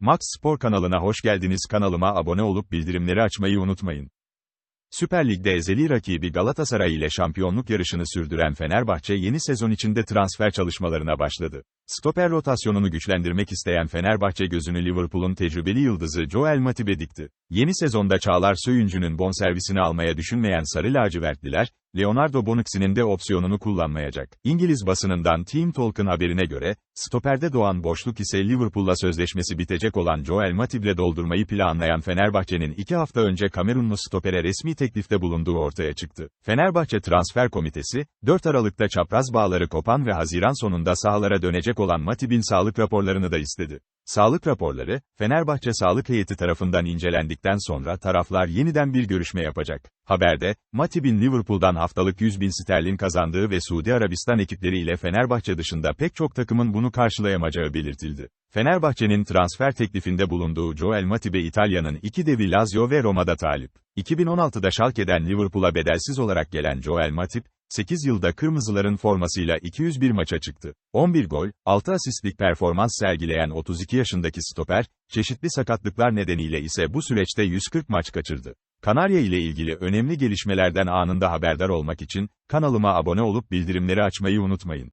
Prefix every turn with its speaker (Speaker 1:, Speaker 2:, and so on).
Speaker 1: Max Spor kanalına hoş geldiniz. Kanalıma abone olup bildirimleri açmayı unutmayın. Süper Lig'de ezeli rakibi Galatasaray ile şampiyonluk yarışını sürdüren Fenerbahçe yeni sezon içinde transfer çalışmalarına başladı. Stoper rotasyonunu güçlendirmek isteyen Fenerbahçe gözünü Liverpool'un tecrübeli yıldızı Joel Matip'e dikti. Yeni sezonda Çağlar Söyüncü'nün bonservisini almaya düşünmeyen Sarı Lacivertliler, Leonardo Bonucci'nin de opsiyonunu kullanmayacak. İngiliz basınından Team Talk'ın haberine göre, stoperde doğan boşluk ise Liverpool'la sözleşmesi bitecek olan Joel Matip'le doldurmayı planlayan Fenerbahçe'nin iki hafta önce Kamerunlu stopere resmi teklifte bulunduğu ortaya çıktı. Fenerbahçe Transfer Komitesi, 4 Aralık'ta çapraz bağları kopan ve Haziran sonunda sahalara dönecek olan Matip'in sağlık raporlarını da istedi. Sağlık raporları, Fenerbahçe Sağlık Heyeti tarafından incelendikten sonra taraflar yeniden bir görüşme yapacak. Haberde, Matip'in Liverpool'dan haftalık 100 bin sterlin kazandığı ve Suudi Arabistan ekipleriyle Fenerbahçe dışında pek çok takımın bunu karşılayamayacağı belirtildi. Fenerbahçe'nin transfer teklifinde bulunduğu Joel Matip'e İtalya'nın iki devi Lazio ve Roma'da talip. 2016'da Schalke'den Liverpool'a bedelsiz olarak gelen Joel Matip, 8 yılda Kırmızıların formasıyla 201 maça çıktı. 11 gol, 6 asistlik performans sergileyen 32 yaşındaki stoper, çeşitli sakatlıklar nedeniyle ise bu süreçte 140 maç kaçırdı. Kanarya ile ilgili önemli gelişmelerden anında haberdar olmak için, kanalıma abone olup bildirimleri açmayı unutmayın.